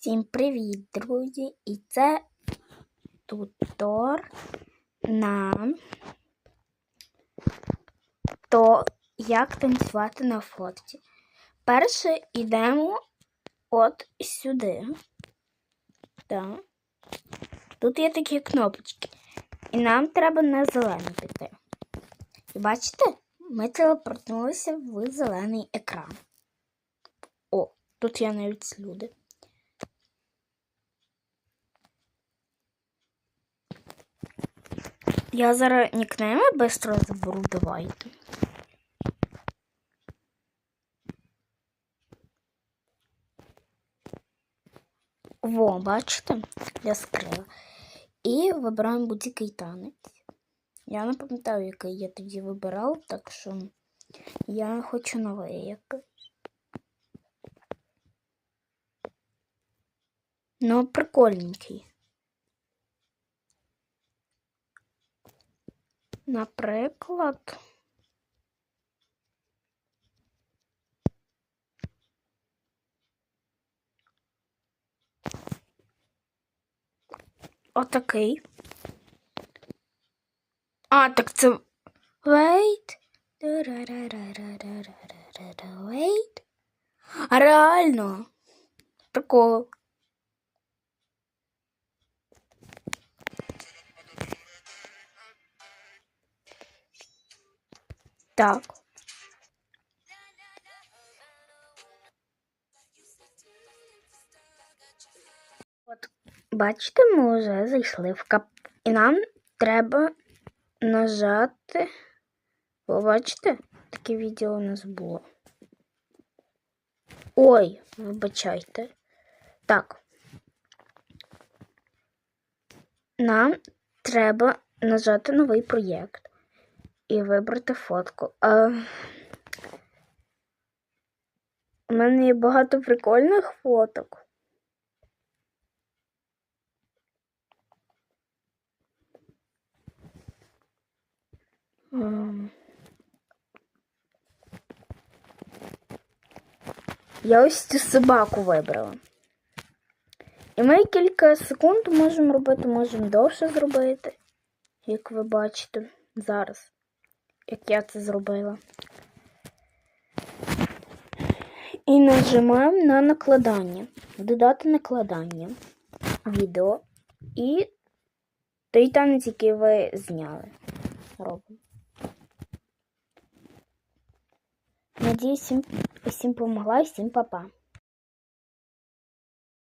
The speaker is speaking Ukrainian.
Всім привіт, друзі! І це тутор на то, як танцювати на фотці. Перше йдемо от сюди. Так. Тут є такі кнопочки. І нам треба на зелену піти. І бачите, ми телепортнулися в зелений екран. О, тут є навіть люди. Я зараз нікнейми швидко заберу, давайте. Во, бачите? Я скрила. І вибираємо будь-який танець. Я не пам'ятаю, який я тоді вибирав, так що я хочу новий якийсь. Ну, прикольненький. Наприклад. Отакий. А, так це. Wait. Wait. А реально. Прикол. Так. От, бачите, ми вже зайшли в кап. І нам треба нажати. Ви бачите? Таке відео у нас було. Ой, вибачайте. Так. Нам треба нажати новий проєкт і вибрати фотку. А... У мене є багато прикольних фоток. Я ось цю собаку вибрала. І ми кілька секунд можемо робити, можемо довше зробити, як ви бачите зараз як я це зробила. І нажимаємо на накладання, додати накладання відео і той танець, який ви зняли. Робимо. Надіюсь, всім, помогла всім па-па.